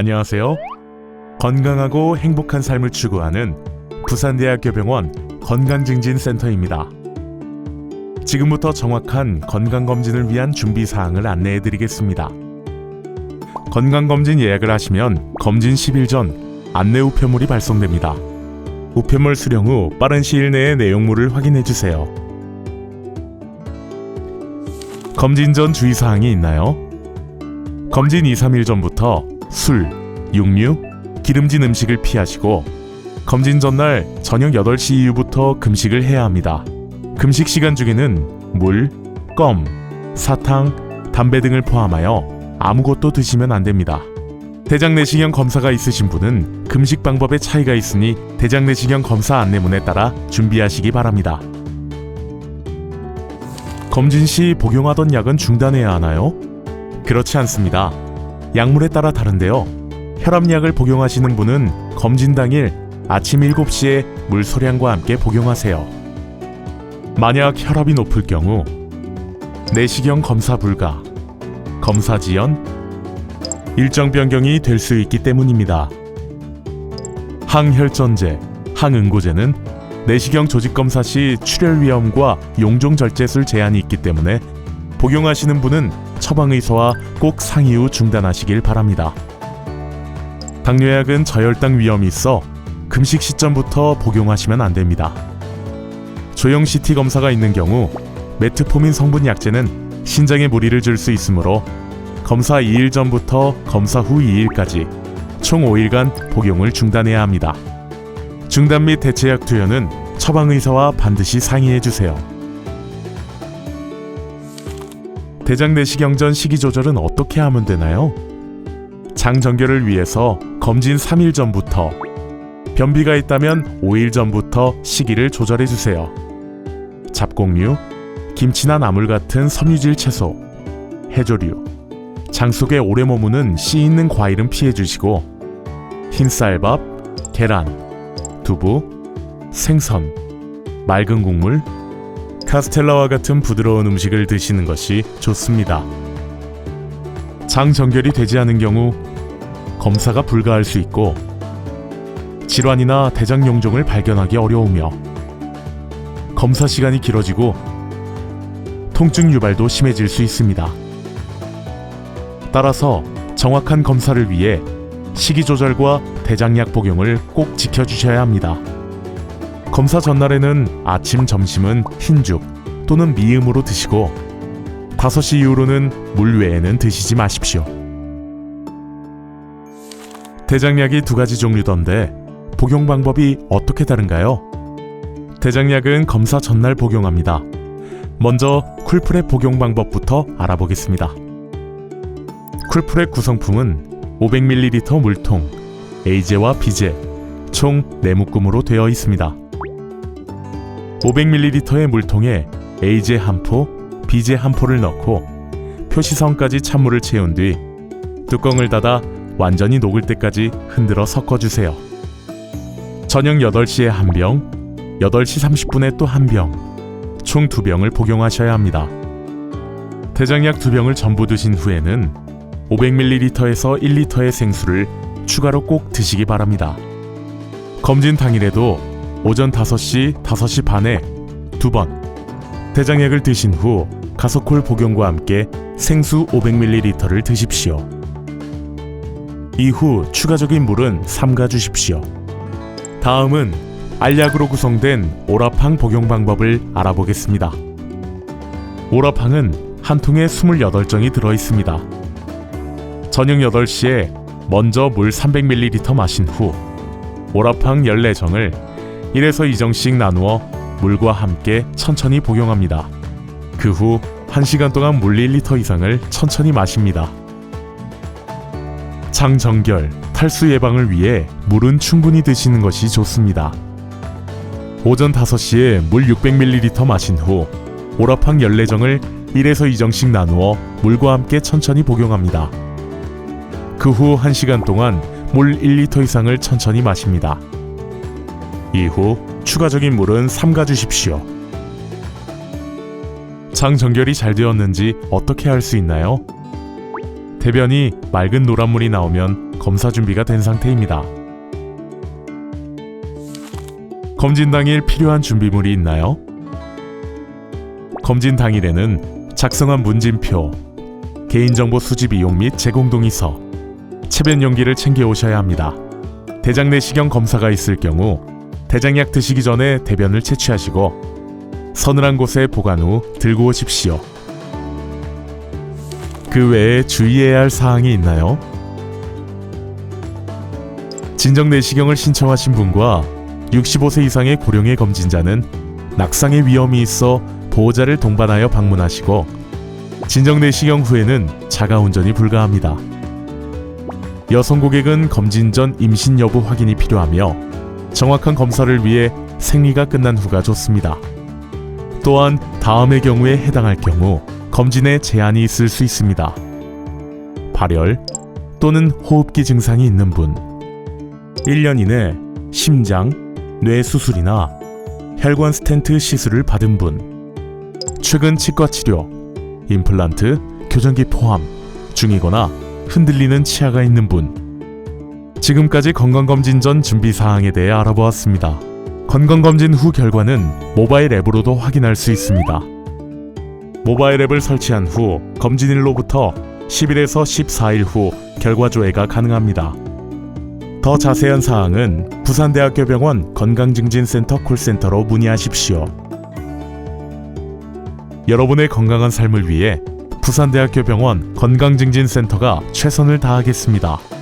안녕하세요. 건강하고 행복한 삶을 추구하는 부산대학교 병원 건강증진센터입니다. 지금부터 정확한 건강검진을 위한 준비 사항을 안내해 드리겠습니다. 건강검진 예약을 하시면 검진 10일 전 안내 우편물이 발송됩니다. 우편물 수령 후 빠른 시일 내에 내용물을 확인해 주세요. 검진 전 주의사항이 있나요? 검진 2, 3일 전부터 술, 육류, 기름진 음식을 피하시고 검진 전날 저녁 8시 이후부터 금식을 해야 합니다. 금식 시간 중에는 물, 껌, 사탕, 담배 등을 포함하여 아무것도 드시면 안 됩니다. 대장 내시경 검사가 있으신 분은 금식 방법에 차이가 있으니 대장 내시경 검사 안내문에 따라 준비하시기 바랍니다. 검진 시 복용하던 약은 중단해야 하나요? 그렇지 않습니다. 약물에 따라 다른데요. 혈압약을 복용하시는 분은 검진 당일 아침 7시에 물 소량과 함께 복용하세요. 만약 혈압이 높을 경우 내시경 검사 불가, 검사 지연, 일정 변경이 될 수 있기 때문입니다. 항혈전제, 항응고제는 내시경 조직 검사 시 출혈 위험과 용종 절제술 제한이 있기 때문에 복용하시는 분은 처방 의사와 꼭 상의 후 중단하시길 바랍니다. 당뇨약은 저혈당 위험이 있어 금식 시점부터 복용하시면 안 됩니다. 조형 CT 검사가 있는 경우 메트포민 성분 약제는 신장에 무리를 줄 수 있으므로 검사 2일 전부터 검사 후 2일까지 총 5일간 복용을 중단해야 합니다. 중단 및 대체약 투여는 처방 의사와 반드시 상의해 주세요. 대장 내시경 전 식이 조절은 어떻게 하면 되나요? 장 정결을 위해서 검진 3일 전부터 변비가 있다면 5일 전부터 시기를 조절해 주세요. 잡곡류, 김치나 나물 같은 섬유질 채소, 해조류, 장 속에 오래 머무는 씨 있는 과일은 피해 주시고 흰쌀밥, 계란, 두부, 생선, 맑은 국물, 카스텔라와 같은 부드러운 음식을 드시는 것이 좋습니다. 장 정결이 되지 않은 경우 검사가 불가할 수 있고 질환이나 대장 용종을 발견하기 어려우며 검사 시간이 길어지고 통증 유발도 심해질 수 있습니다. 따라서 정확한 검사를 위해 식이 조절과 대장약 복용을 꼭 지켜주셔야 합니다. 검사 전날에는 아침, 점심은 흰죽 또는 미음으로 드시고 5시 이후로는 물 외에는 드시지 마십시오. 대장약이 두 가지 종류던데 복용 방법이 어떻게 다른가요? 대장약은 검사 전날 복용합니다. 먼저 쿨프랩 복용 방법부터 알아보겠습니다. 쿨프랩 구성품은 500ml 물통, A제와 B제 총 4묶음으로 되어 있습니다. 500ml의 물통에 A제 한 포, B제 한 포를 넣고 표시선까지 찬물을 채운 뒤 뚜껑을 닫아 완전히 녹을 때까지 흔들어 섞어주세요. 저녁 8시에 한 병, 8시 30분에 또 한 병, 총 두 병을 복용하셔야 합니다. 대장약 두 병을 전부 드신 후에는 500ml에서 1리터의 생수를 추가로 꼭 드시기 바랍니다. 검진 당일에도 오전 5시, 5시 반에 두 번, 대장약을 드신 후 가소콜 복용과 함께 생수 500ml를 드십시오. 이후 추가적인 물은 삼가 주십시오. 다음은 알약으로 구성된 오라팡 복용 방법을 알아보겠습니다. 오라팡은 한 통에 28정이 들어 있습니다. 저녁 8시에 먼저 물 300ml 마신 후 오라팡 14정을 1에서 2정씩 나누어 물과 함께 천천히 복용합니다. 그 후 1시간 동안 물 1리터 이상을 천천히 마십니다. 장 정결, 탈수 예방을 위해 물은 충분히 드시는 것이 좋습니다. 오전 5시에 물 600ml 마신 후 오라팡 14정을 1에서 2정씩 나누어 물과 함께 천천히 복용합니다. 그 후 1시간 동안 물 1리터 이상을 천천히 마십니다. 이후 추가적인 물은 삼가 주십시오. 장 정결이 잘 되었는지 어떻게 알 수 있나요? 대변이 맑은 노란물이 나오면 검사 준비가 된 상태입니다. 검진 당일 필요한 준비물이 있나요? 검진 당일에는 작성한 문진표, 개인정보 수집 이용 및 제공 동의서, 체변 용기를 챙겨 오셔야 합니다. 대장 내시경 검사가 있을 경우 대장약 드시기 전에 대변을 채취하시고 서늘한 곳에 보관 후 들고 오십시오. 그 외에 주의해야 할 사항이 있나요? 진정 내시경을 신청하신 분과 65세 이상의 고령의 검진자는 낙상의 위험이 있어 보호자를 동반하여 방문하시고 진정 내시경 후에는 자가 운전이 불가합니다. 여성 고객은 검진 전 임신 여부 확인이 필요하며 정확한 검사를 위해 생리가 끝난 후가 좋습니다. 또한 다음의 경우에 해당할 경우 검진에 제한이 있을 수 있습니다. 발열 또는 호흡기 증상이 있는 분, 1년 이내 심장, 뇌 수술이나 혈관 스텐트 시술을 받은 분, 최근 치과 치료, 임플란트, 교정기 포함 중이거나 흔들리는 치아가 있는 분. 지금까지 건강검진 전 준비 사항에 대해 알아보았습니다. 건강검진 후 결과는 모바일 앱으로도 확인할 수 있습니다. 모바일 앱을 설치한 후 검진일로부터 10일에서 14일 후 결과 조회가 가능합니다. 더 자세한 사항은 부산대학교 병원 건강증진센터 콜센터로 문의하십시오. 여러분의 건강한 삶을 위해 부산대학교 병원 건강증진센터가 최선을 다하겠습니다.